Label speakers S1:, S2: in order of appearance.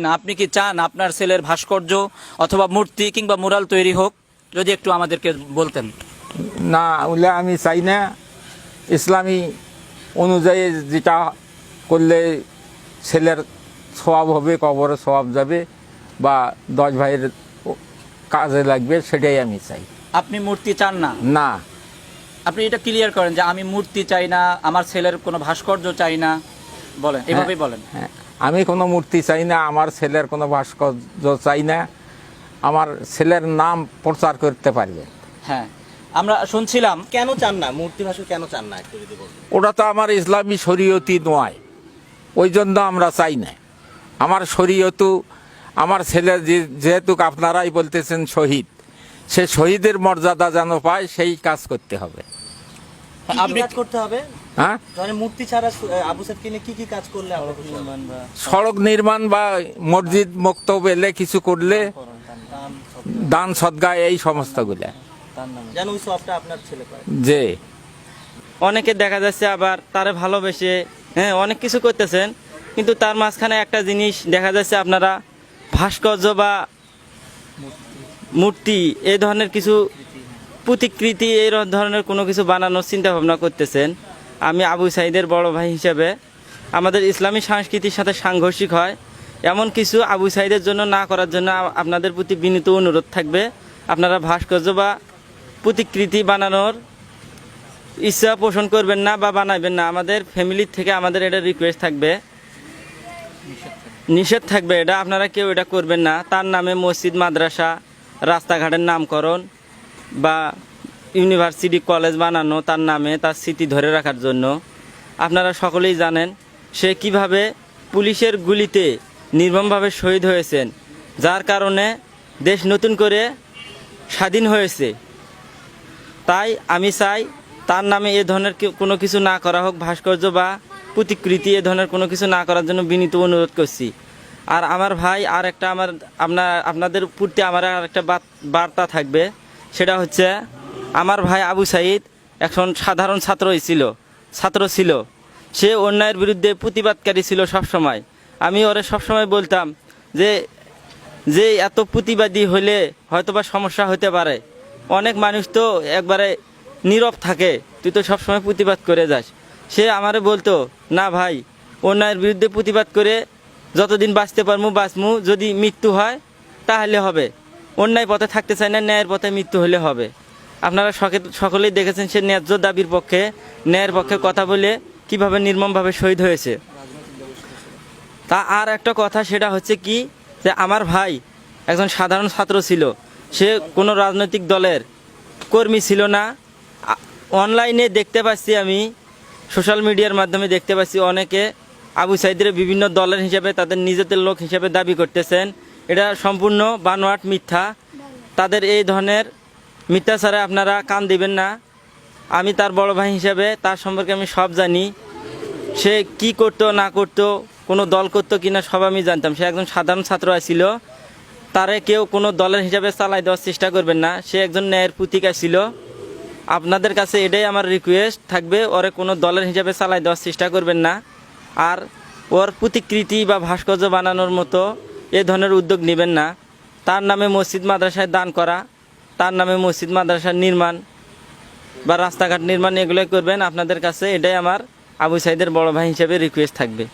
S1: না আপনি কি চান আপনার ছেলের ভাস্কর্য অথবা মূর্তি কিংবা মুরাল তৈরি হোক? যদি একটু আমাদেরকে বলতেন।
S2: না ওগুলো আমি চাই না। ইসলামী অনুযায়ী যেটা করলে ছেলের সওয়াব হবে কবরে সওয়াব যাবে বা দশ ভাইয়ের কাজে লাগবে সেটাই আমি চাই।
S1: আপনি মূর্তি চান না?
S2: না।
S1: আপনি এটা ক্লিয়ার করেন যে আমি মূর্তি চাই না আমার ছেলের কোনো ভাস্কর্য চাই না। বলেন এভাবেই বলেন।
S2: হ্যাঁ, আমি কোনো মূর্তি চাই না আমার ছেলের কোনো ভাস্কর্য চাই না আমার ছেলের নাম প্রচার করতে পারবে।
S1: হ্যাঁ আমরা শুনছিলাম
S3: কেন চান না? মূর্তি ভাস্কর কেন চান না একটু যদি বলতেন।
S2: ওটা তো আমার ইসলামী শরীয়তি নয় ওই জন্য আমরা চাই না। আমার শরীয়তু আমার ছেলে যে- যেহেতু আপনারাই বলতেছেন শহীদ সে শহীদের মর্যাদা যেন পায় সেই কাজ করতে হবে।
S1: আপনি
S3: কাজ করতে হবে?
S2: হ্যাঁ?
S3: মূর্তি ছাড়া সু- আবু সাদকে নিয়ে কি কি কাজ করলে?
S2: সড়ক নির্মাণ বা মসজিদ মক্তব এলে কিছু করলে দান সদ্গা এই সমস্তগুলা।
S3: যেন ওই সবটা আপনার ছেলে পায়।
S2: যে।
S4: অনেকে দেখা যাচ্ছে আবার তারে ভালোবেসে হ্যাঁ অনেক কিছু করতেছেন কিন্তু তার মাঝখানে একটা জিনিস দেখা যাচ্ছে আপনারা ভাস্কর্য বা মূর্তি। এই ধরনের কিছু প্রতিকৃতি এই ধরনের কোনো কিছু বানানোর চিন্তা ভাবনা করতেছেন। আমি আবু সাইদের বড় ভাই হিসেবে। আমাদের ইসলামী সংস্কৃতির সাথে সাংঘর্ষিক হয়। এমন কিছু আবু সাইদের জন্য না করার জন্য আপনাদের প্রতি বিনীত অনুরোধ থাকবে। আপনারা ভাস্কর্য বা প্রতিকৃতি বানানোর ইচ্ছা পোষণ করবেন না বা বানাবেন না। আমাদের ফ্যামিলির থেকে আমাদের এটা রিকোয়েস্ট থাকবে। নিষেধ থাকবে এটা। আপনারা কেউ এটা করবেন না। তার নামে মসজিদ, মাদ্রাসা, রাস্তাঘাটের নামকরণ। বা ইউনিভার্সিটি কলেজ বানানো তার নামে তার স্মৃতি ধরে রাখার জন্য। আপনারা সকলেই জানেন সে কীভাবে পুলিশের গুলিতে নির্মমভাবে শহীদ হয়েছেন, যার কারণে দেশ নতুন করে স্বাধীন হয়েছে। তাই আমি চাই তার নামে এ ধরনের কোনো কিছু না করা হোক, ভাস্কর্য বা প্রতিকৃতি এ ধরনের কোনো কিছু না করার জন্য বিনীত অনুরোধ করছি। আর আমার ভাই আর একটা আমার আপনার আপনাদের প্রতি আমার আর একটা বার্তা থাকবে। সেটা হচ্ছে আমার ভাই আবু সাইদ এখন সাধারণ ছাত্রই ছিল, ছাত্র ছিল। সে অন্যায়ের বিরুদ্ধে প্রতিবাদকারী ছিল সবসময়। আমি ওরে সবসময় বলতাম যে যে এত প্রতিবাদী হলে হয়তোবা সমস্যা হতে পারে। অনেক মানুষ তো একবারে নীরব থাকে, তুই তো সবসময় প্রতিবাদ করে যাস। সে আমারে বলতো, না ভাই, অন্যায়ের বিরুদ্ধে প্রতিবাদ করে যতদিন বাঁচতে পারমু, বাঁচমু। যদি মৃত্যু হয়, তাহলে হবে। অন্যায় পথে থাকতে চায় না, ন্যায়ের পথে মৃত্যু হলে হবে। আপনারা সকলেই দেখেছেন সে ন্যায্য দাবির পক্ষে, ন্যায়ের পক্ষে কথা বলে কীভাবে নির্মমভাবে শহীদ হয়েছে। তা আর একটা কথা, সেটা হচ্ছে কি, যে আমার ভাই একজন সাধারণ ছাত্র ছিল। সে কোনো রাজনৈতিক দলের কর্মী ছিল না। অনলাইনে দেখতে পাচ্ছি আমি, সোশ্যাল মিডিয়ার মাধ্যমে দেখতে পাচ্ছি অনেকে আবু সাইদের বিভিন্ন দলের হিসাবে তাদের নিজেদের লোক হিসাবে দাবি করতেছেন। এটা সম্পূর্ণ বানোয়াট মিথ্যা। তাদের এই ধরনের মিথ্যাচারে আপনারা কান দিবেন না। আমি তার বড় ভাই হিসেবে তার সম্পর্কে আমি সব জানি। সে কি করতো, না করতো, কোনো দল করতো কিনা সব আমি জানতাম। সে একজন সাধারণ ছাত্র ছিল তারে কেউ কোনো দলের হিসাবে চালাই দেওয়ার চেষ্টা করবেন না। সে একজন ন্যায়ের প্রতীক ছিল আপনাদের কাছে এটাই আমার রিকোয়েস্ট থাকবে, ওরে কোনো দলের হিসাবে চালাই দেওয়ার চেষ্টা করবেন না। আর ওর প্রতিকৃতি বা ভাস্কর্য বানানোর মতো এ ধরনের উদ্যোগ নেবেন না। তার নামে মসজিদ, মাদ্রাসায় দান করা, তার নামে মসজিদ, মাদ্রাসার নির্মাণ বা রাস্তাঘাট নির্মাণ এগুলোই করবেন। আপনাদের কাছে এটাই আমার আবু সাইদের বড় ভাই হিসেবে রিকোয়েস্ট থাকবে।